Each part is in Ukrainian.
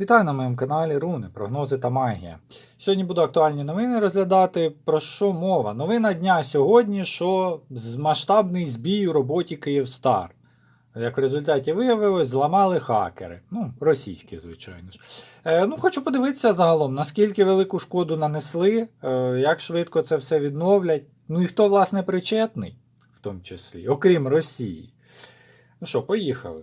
Вітаю на моєму каналі Руни, прогнози та магія. Сьогодні буду актуальні новини розглядати. Про що мова? Новина дня сьогодні, що масштабний збій у роботі Київстар. Як в результаті виявилось, зламали хакери. Ну, російські, звичайно ж. Е, ну, хочу подивитися загалом, наскільки велику шкоду нанесли, е, як швидко це все відновлять. Ну і хто, власне, причетний, в тому числі, окрім Росії. Ну що, поїхали.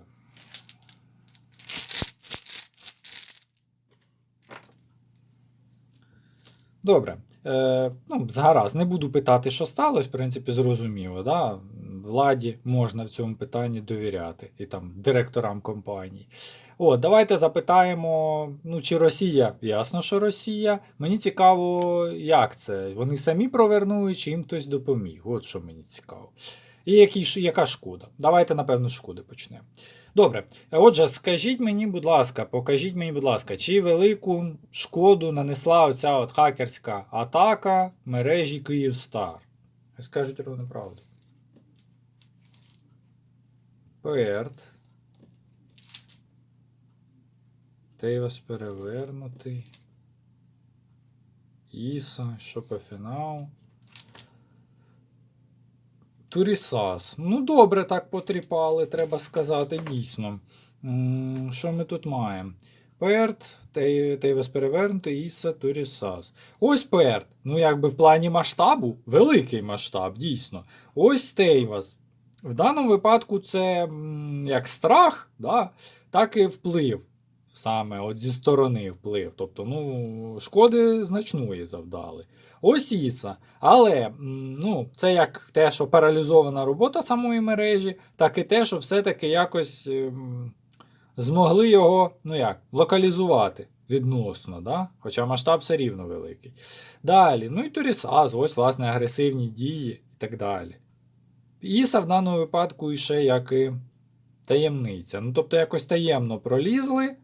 Добре. Е, ну, гаразд, не буду питати, що сталося, в принципі, зрозуміло. Да? Владі можна в цьому питанні довіряти і там директорам компаній. О, давайте запитаємо, ну, чи Росія? Ясно, що Росія. Мені цікаво, як це? Вони самі провернули, чи їм хтось допоміг. От що мені цікаво. І які, яка шкода? Давайте, напевно, шкоди почнемо. Добре, отже, скажіть мені, будь ласка, покажіть мені, будь ласка, чи велику шкоду нанесла оця от хакерська атака мережі Київстар? Скажіть ровно правду. Перт. Тейвас перевернутий. Іса, що по фінал. Турісас. Ну, добре так потріпали, треба сказати, дійсно. Що ми тут маємо? Перт, Тей- Тейвас перевернутий, Іса, Турісас. Ось Перт. Ну, якби в плані масштабу, великий масштаб, дійсно. Ось Тейвас. В даному випадку це як страх, да? так і вплив. Саме от зі сторони вплив. Тобто, ну, шкоди значної завдали. Ось Іса. Але ну, це як те, що паралізована робота самої мережі, так і те, що все-таки якось ем, змогли його ну як, локалізувати відносно, да? хоча масштаб все рівно великий. Далі, ну і Турісаз, ось, власне, агресивні дії і так далі. Іса в даному випадку іще як і таємниця. Ну, тобто якось таємно пролізли.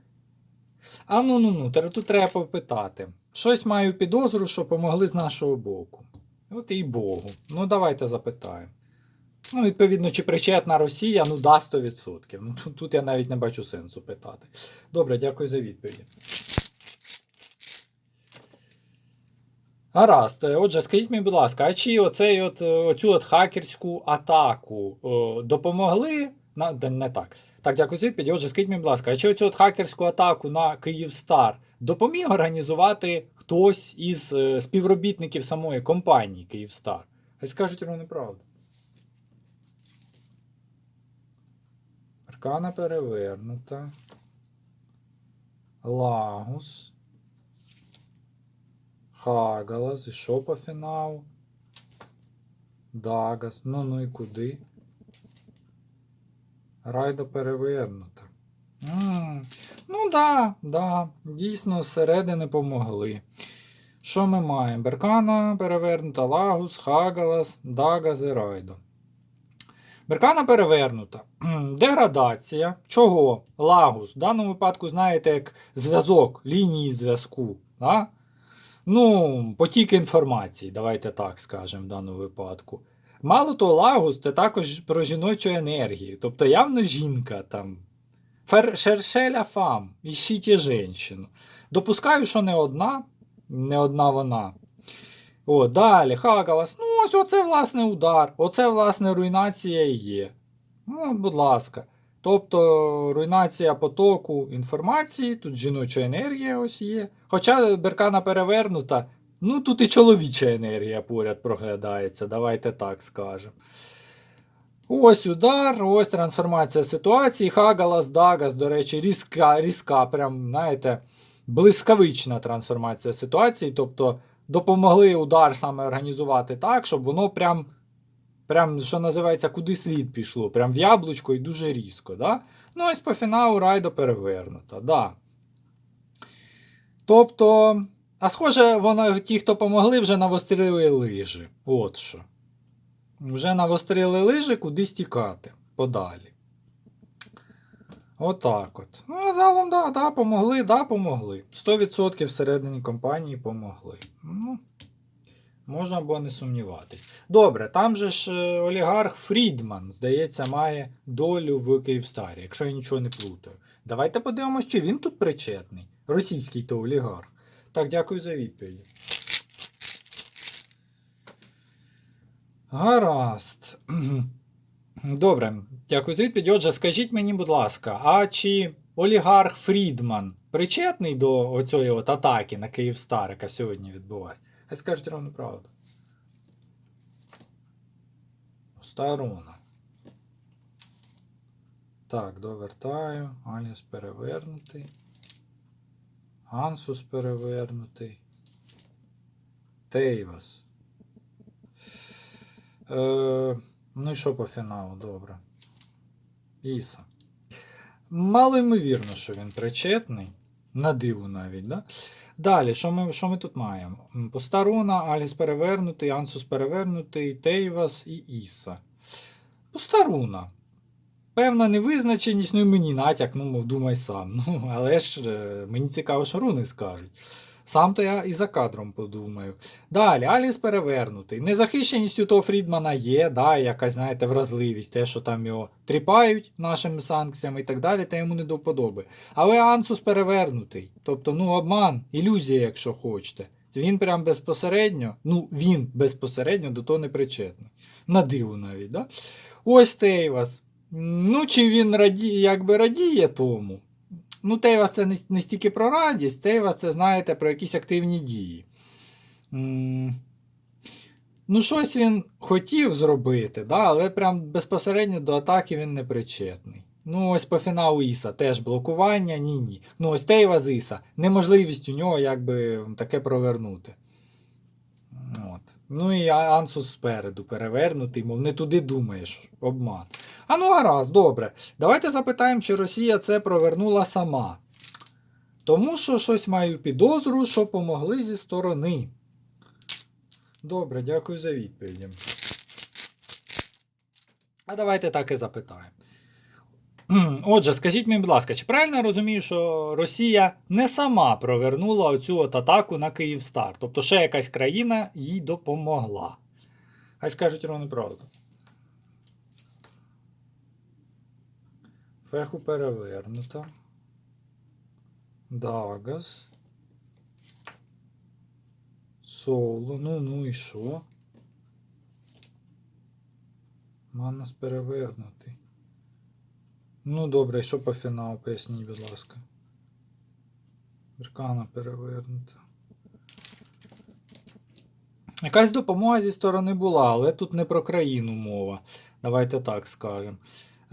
А ну ну ну, тут треба попитати. Щось маю підозру, що помогли з нашого боку. От і Богу. Ну, давайте запитаємо. Ну, відповідно, чи причетна Росія, ну да, 100%. Ну, тут, я навіть не бачу сенсу питати. Добре, дякую за відповідь. Гаразд. Е, Отже, скажіть мені, будь ласка, а чи оцей от, е, оцю от хакерську атаку о, допомогли? На, не так. Так, дякую за відповідь. Отже, скажіть мені, будь ласка, а чи оцю от хакерську атаку на Київстар допоміг організувати хтось із е, співробітників самої компанії Київстар? Хай скажуть ровно правду. Аркана перевернута. Лагус. Хагалас. І що по фіналу? Дагас. Ну ну і куди? Райда перевернута. м Ну да, да, дійсно, зсередини помогли. Що ми маємо? Беркана перевернута, Лагус, Хагалас, Дагас і Райдо. Беркана перевернута. Деградація. Чого? Лагус. В даному випадку, знаєте, як зв'язок, лінії зв'язку. Да? Ну, потік інформації, давайте так скажемо в даному випадку. Мало того, Лагус це також про жіночу енергію. Тобто явно жінка там. Шершеля фам, іщіть женщину. Допускаю, що не одна, не одна вона. О, далі, Хагалас. Ну, ось оце, власне, удар. Оце, власне, руйнація є. Ну, будь ласка. Тобто руйнація потоку інформації, тут жіноча енергія ось є. Хоча беркана перевернута, ну тут і чоловіча енергія поряд проглядається, давайте так скажемо. Ось удар, ось трансформація ситуації. Хагалас, Дагас, до речі, різка, різка, прям, знаєте, блискавична трансформація ситуації. Тобто допомогли удар саме організувати так, щоб воно прям, прям що називається, куди слід пішло. Прям в яблучко і дуже різко. Да? Ну, ось по фіналу райдо перевернута. Да. Тобто, а схоже, воно, ті, хто помогли, вже навострили лижі. От що. Вже навострили лижі, кудись тікати подалі. Отак от. Ну, а загалом, да, да, помогли, да, помогли. 100% всередині компанії помогли. Ну, можна було не сумніватись. Добре, там же ж е, олігарх Фрідман, здається, має долю в Київстарі, якщо я нічого не плутаю. Давайте подивимось, чи він тут причетний. Російський то олігарх. Так, дякую за відповідь. Гаразд. Добре, дякую за відповідь. Отже, скажіть мені, будь ласка, а чи олігарх Фрідман причетний до оцієї от атаки на Київстар, яка сьогодні відбувається? Хай скажуть ровно правду. Сторона. Так, довертаю. Аліс перевернутий. Ансус перевернутий. Тейвас. Е, ну і що по фіналу, добре. Іса. Мало ймовірно, що він причетний. На диву навіть, да? Далі, що ми, що ми тут маємо? М, Постарона, Аліс перевернутий, Ансус перевернутий, Тейвас і Іса. Постаруна. Певна невизначеність, ну і мені натяк, ну, мов, думай сам. Ну, але ж е, мені цікаво, що руни скажуть. Сам то я і за кадром подумаю. Далі, Аліс перевернутий. Незахищеність у того Фрідмана є, да, якась, знаєте, вразливість, те, що там його тріпають нашими санкціями і так далі, та йому не до вподоби. Але Ансус перевернутий. Тобто, ну, обман, ілюзія, якщо хочете. Він прям безпосередньо, ну, він безпосередньо до того не причетний. На диву навіть, да? Ось Тейвас. Ну, чи він радіє, якби радіє тому? Ну, Тейвас це не, стільки про радість, Тейвас це, знаєте, про якісь активні дії. Ну, щось він хотів зробити, да, але прям безпосередньо до атаки він не причетний. Ну, ось по фіналу Іса теж блокування, ні-ні. Ну, ось Тейвас Іса. Неможливість у нього якби таке провернути. От. Ну і Ансус спереду перевернутий, мов не туди думаєш, обман. А ну гаразд, добре. Давайте запитаємо, чи Росія це провернула сама. Тому що щось маю підозру, що помогли зі сторони. Добре, дякую за відповіді. А давайте так і запитаємо. Отже, скажіть мені, будь ласка, чи правильно я розумію, що Росія не сама провернула оцю от атаку на Київстар? Тобто ще якась країна їй допомогла? Хай скажуть ровно правду. Феху перевернуто. Дагас. Соло. Ну, ну і що? Манас перевернутий. Ну, добре, що по фіналу, поясніть, будь ласка. Беркана перевернута. Якась допомога зі сторони була, але тут не про країну мова. Давайте так скажемо.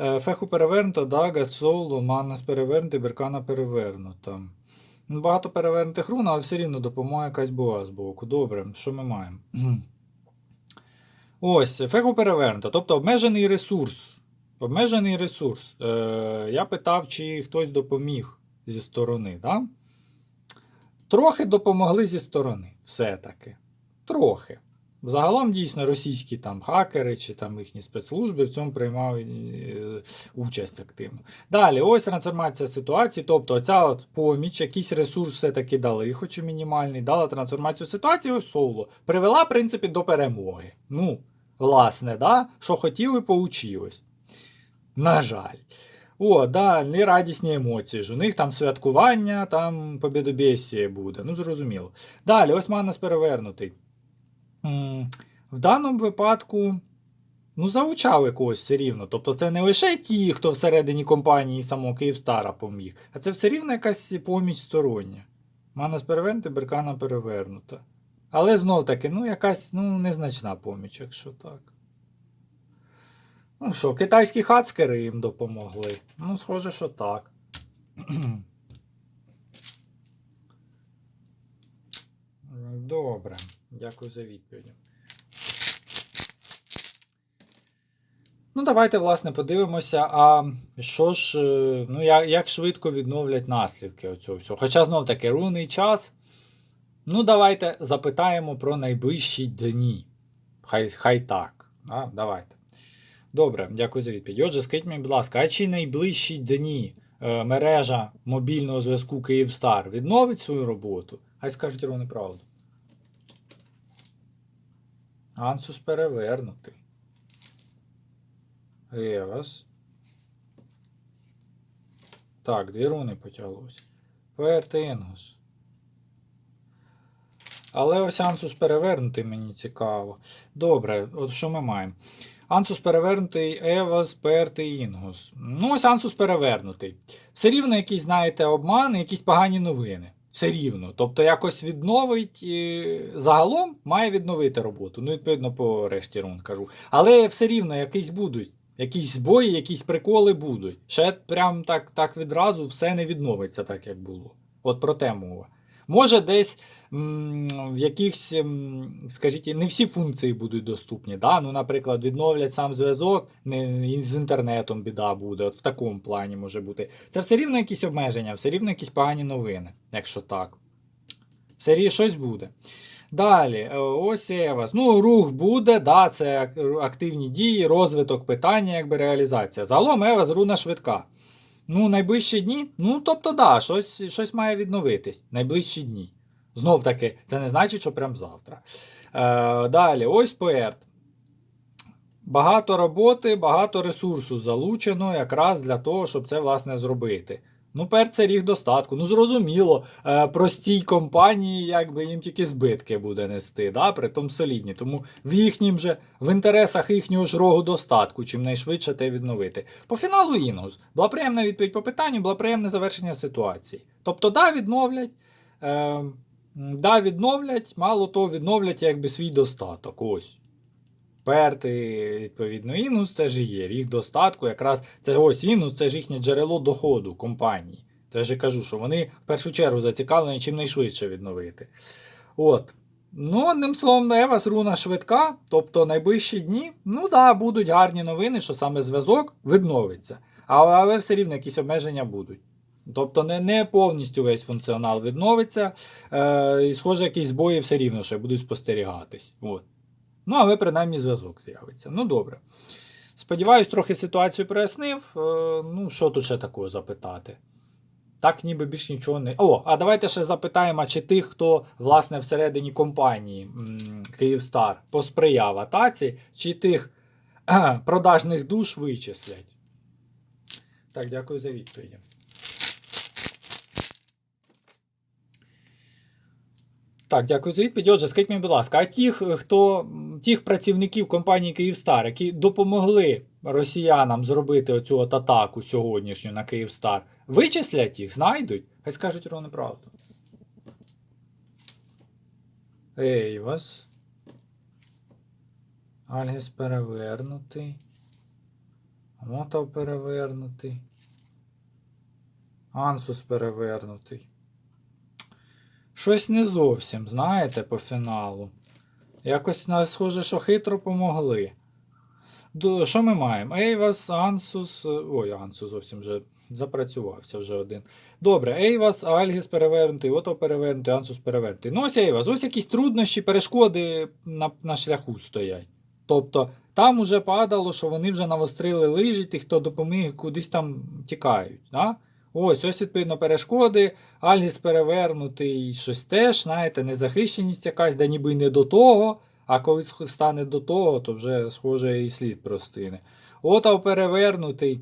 Е, Феху перевернуто, Дага, Соло, Маннас перевернутий, Беркана перевернута. Ну, Багато перевернутих рун, але все рівно допомога якась була з боку. Добре, що ми маємо? Ось, феху перевернуто, тобто обмежений ресурс. Обмежений ресурс. Е, я питав, чи хтось допоміг зі сторони. Да? Трохи допомогли зі сторони. Все-таки. Трохи. Загалом дійсно російські там хакери чи там їхні спецслужби в цьому приймали е, участь активно. Далі, ось трансформація ситуації. Тобто, оця от поміч, якийсь ресурс все-таки дали, хоч і мінімальний, дала трансформацію ситуації, ось соло. Привела, в принципі, до перемоги. Ну, власне, да? що хотіли, получилось. На жаль. О, да, нерадісні емоції ж. У них там святкування, там побідобєсія буде. Ну, зрозуміло. Далі, ось Манас перевернутий. В даному випадку, ну, залучали когось все рівно. Тобто це не лише ті, хто всередині компанії самого Київстара поміг, а це все рівно якась поміч стороння. Манас перевернутий, Беркана перевернута. Але знов таки, ну, якась ну, незначна поміч, якщо так. Ну що, китайські хацкери їм допомогли. Ну, схоже, що так. Добре, дякую за відповідь. Ну, давайте, власне, подивимося, а що ж, е, ну, як, як швидко відновлять наслідки оцього всього. Хоча знов таки рунний час. Ну, давайте запитаємо про найближчі дні. Хай, хай так. А, давайте. Добре, дякую за відповідь. Отже, скажіть мені, будь ласка, а чи найближчі дні е, мережа мобільного зв'язку Київстар відновить свою роботу? Хай скажуть ровно правду. Ансус перевернутий. Евас. Так, дві руни потяглось. ПРТ Інгус. Але ось Ансус перевернутий мені цікаво. Добре, от що ми маємо? Ансус перевернутий, Евас, ПРТ Інгус. Ну, ось Ансус перевернутий. Все рівно якісь, знаєте, обмани, якісь погані новини. Все рівно. Тобто якось відновить і загалом має відновити роботу. Ну, відповідно, по решті рун кажу. Але все рівно якісь будуть. Якісь збої, якісь приколи будуть. Ще прям так, так відразу все не відновиться так, як було. От про те мова. Може, десь в якихось, скажіть, не всі функції будуть доступні. Да? Ну, наприклад, відновлять сам зв'язок, з інтернетом біда буде. От в такому плані може бути. Це все рівно якісь обмеження, все рівно якісь погані новини, якщо так. Все рівно щось буде. Далі, е, ось Евас. Ну, рух буде, да, це активні дії, розвиток питання, якби реалізація. Загалом Евас руна швидка. Ну, найближчі дні, ну, тобто, да, щось, щось має відновитись. Найближчі дні. Знов таки, це не значить, що прям завтра. Е, далі, ось поерт. Багато роботи, багато ресурсу залучено якраз для того, щоб це власне зробити. Ну, пер це ріг достатку. Ну, зрозуміло, е, простій компанії, якби їм тільки збитки буде нести, да? притом солідні. Тому в їхнім же, в інтересах їхнього ж рогу достатку, чим найшвидше те відновити. По фіналу Інгус була приємна відповідь по питанню, було приємне завершення ситуації. Тобто, да, відновлять. Е, да, відновлять, мало того, відновлять якби свій достаток. Ось. Перти, відповідно, інус це ж і є ріг достатку. Якраз це ось інус, це ж їхнє джерело доходу компанії. То я кажу, що вони в першу чергу зацікавлені чим найшвидше відновити. От. Ну, одним словом, Евас руна швидка, тобто найближчі дні, ну да, будуть гарні новини, що саме зв'язок відновиться. Але, але все рівно якісь обмеження будуть. Тобто не, не повністю весь функціонал відновиться, е, і схоже, якісь збої все рівно ще будуть спостерігатись. От. Ну, але принаймні зв'язок з'явиться. Ну, добре. Сподіваюсь, трохи ситуацію прояснив. Е, ну, що тут ще такого запитати? Так, ніби більш нічого не. О, а давайте ще запитаємо, чи тих, хто, власне, всередині компанії Київстар посприяв атаці, чи тих продажних душ вичислять. Так, дякую за відповіді. Так, дякую за відповідь. Отже, скажіть мені, будь ласка, а тих, хто тих працівників компанії Київстар, які допомогли росіянам зробити оцю от атаку сьогоднішню на Київстар, вичислять їх, знайдуть? Хай скажуть ровно правду. Ей, вас. Альгіс перевернутий. Мотав перевернутий. Ансус перевернутий. Щось не зовсім, знаєте, по фіналу. Якось схоже, що хитро помогли. До, що ми маємо? Ейвас, Ансус. е, Ой, Ансус зовсім вже запрацювався вже один. Добре, Ейвас, Альгіс перевернутий, Ото перевернутий, Ансус перевернутий. Ну, ось Ейвас, ось якісь труднощі, перешкоди на, на шляху стоять. Тобто там уже падало, що вони вже навострили лижі, тих, хто допоміг, кудись там тікають. Да? Ось, ось відповідно перешкоди, Альгіс перевернутий, щось теж, знаєте, незахищеність якась, де ніби не до того, а коли стане до того, то вже схоже і слід простине. Отав перевернутий.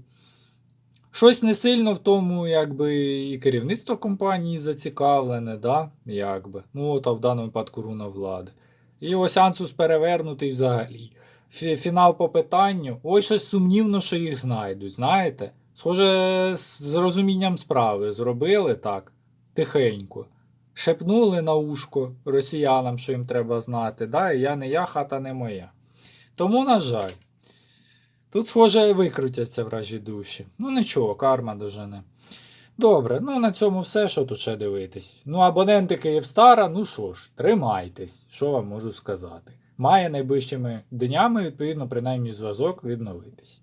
Щось не сильно в тому, якби і керівництво компанії зацікавлене, да? якби. Ну, от, а в даному випадку руна влади. І ось Ансус перевернутий взагалі. Фінал по питанню. Ось щось сумнівно, що їх знайдуть, знаєте? Схоже, з розумінням справи зробили так, тихенько. Шепнули на ушко росіянам, що їм треба знати. Да? Я не я, хата не моя. Тому, на жаль, тут, схоже, викрутяться вражі душі. Ну нічого, карма дожене. Добре, ну на цьому все, що тут ще дивитись. Ну, абоненти Київстара, ну що ж, тримайтесь, що вам можу сказати. Має найближчими днями, відповідно, принаймні зв'язок відновитись.